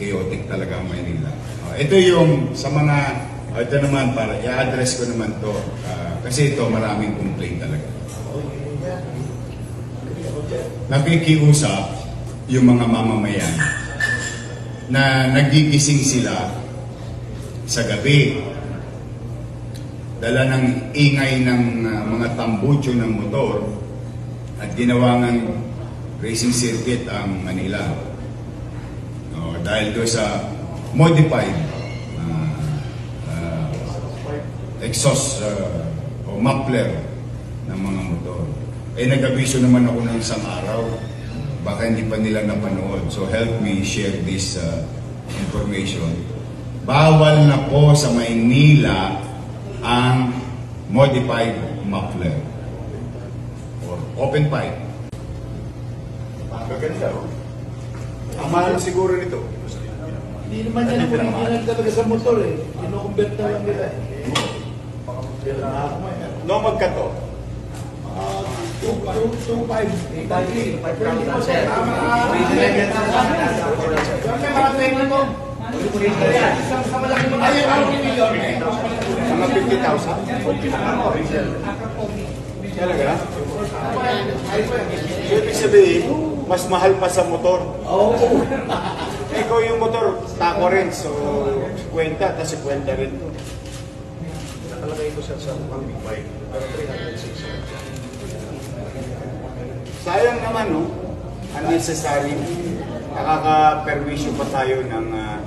chaotic talaga ang Maynila. Uh, ito yung sa mga, uh, ito naman para i-address ko naman to uh, kasi ito maraming complaint talaga. Nakikiusap yung mga mamamayan na nagigising sila sa gabi. Dala ng ingay ng uh, mga tambucho ng motor at ginawa ng racing circuit ang Manila. No, dahil doon sa modified uh, uh, exhaust uh, o muffler ng mga motor. Eh nag-abiso naman ako ng isang araw, baka hindi pa nila napanood. So help me share this uh, information. Bawal na po sa Maynila ang modified muffler or open pipe. Maganda oh. Ang mahal siguro nito. Hindi naman yan ang original talaga sa motor eh. Kino-convert na lang nila eh. No magkato. Ah, 2.5. Mga 50,000. Talaga? Ibig sabihin, mas mahal pa sa motor. Oo. Ikaw yung motor, tako rin. So, kwenta, tapos kwenta rin to. Nakalagay ko siya sa mukhang big bike. Pero 306. Sayang naman, no? Unnecessary. Nakaka-perwisyo pa tayo ng ah,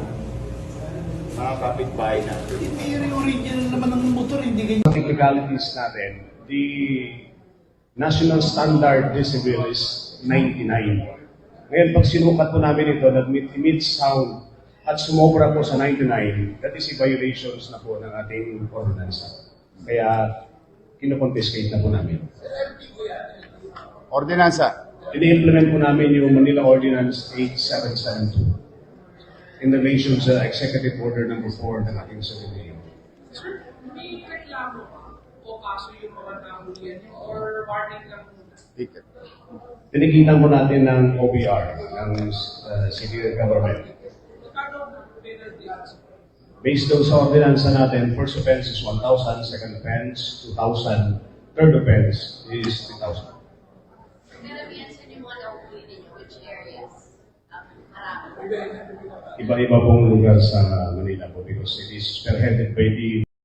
mga kapitbahay natin. Hindi yun yung original naman ng motor, hindi ganyan. Technicalities natin, the national standard decibel is 99. Ngayon, pag sinukat po namin ito, that emits sound at sumobra po sa 99, that is a violations na po ng ating ordinance. Kaya, kinoconfiscate na po namin. Ordinansa. Ini-implement po namin yung Manila Ordinance 8772 in relation sa Executive Order number 4 ng ating Secretary. Sir, may reklamo ba o kaso yung mga nahulihan or muna? Ticket. Tinigitan po natin ng OBR, ng uh, City Government. Based doon sa ordinansa natin, first offense is 1,000, second offense 2,000, third offense is 3,000. Karamihan sa yung mga nauuli ninyo, which areas? Um. Iba-iba pong lugar sa Manila po because it is spearheaded by the